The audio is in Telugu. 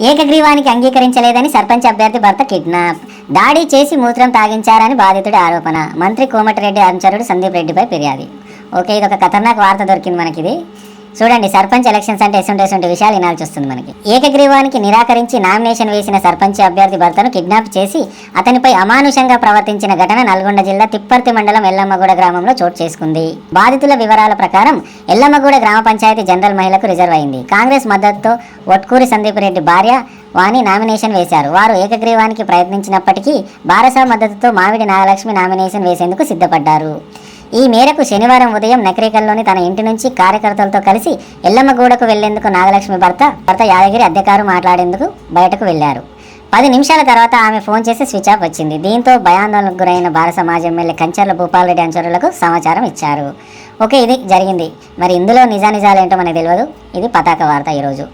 ఏకగ్రీవానికి అంగీకరించలేదని సర్పంచ్ అభ్యర్థి భర్త కిడ్నాప్. దాడి చేసి మూత్రం తాగించారని బాధితుడి ఆరోపణ. మంత్రి కోమటిరెడ్డి అనుచరుడు సందీప్ రెడ్డిపై ఫిర్యాదు. ఓకే ఇది ఒక ఖతర్నాక్ వార్త దొరికింది మనకిది. చూడండి సర్పంచ్ ఎలక్షన్స్ అంటే ఎసుంటి ఎసుంటి విషయాలు వినాల్సి వస్తుంది మనకి. ఏకగ్రీవానికి నిరాకరించి నామినేషన్ వేసిన సర్పంచ్ అభ్యర్థి భర్తను కిడ్నాప్ చేసి అతనిపై అమానుషంగా ప్రవర్తించిన ఘటన నల్గొండ జిల్లా తిప్పర్తి మండలం ఎల్లమ్మగూడ గ్రామంలో చోటు చేసుకుంది. బాధితుల వివరాల ప్రకారం ఎల్లమ్మగూడ గ్రామ పంచాయతీ జనరల్ మహిళకు రిజర్వ్ అయింది. కాంగ్రెస్ మద్దతుతో ఒట్కూరి సందీప్ రెడ్డి భార్య వాణి నామినేషన్ వేశారు. వారు ఏకగ్రీవానికి ప్రయత్నించినప్పటికీ బారసా మద్దతుతో మావిడి నాగలక్ష్మి నామినేషన్ వేసేందుకు సిద్ధపడ్డారు. ఈ మేరకు శనివారం ఉదయం నకరేకల్లోని తన ఇంటి నుంచి కార్యకర్తలతో కలిసి ఎల్లమ్మగూడకు వెళ్ళేందుకు నాగలక్ష్మి భర్త భర్త యాదగిరి అద్దెకారు మాట్లాడేందుకు బయటకు వెళ్ళారు పది నిమిషాల తర్వాత ఆమె ఫోన్ చేసి స్విచ్ ఆఫ్ వచ్చింది. దీంతో భయాందోళనకు గురైన భారత సమాజం ఎమ్మెల్యే కంచర్ల భూపాలరెడ్డి అనుచరులకు సమాచారం ఇచ్చారు. ఓకే ఇది జరిగింది. మరి ఇందులో నిజానిజాలేంటో మనకు తెలియదు ఇది పతాక వార్త ఈరోజు.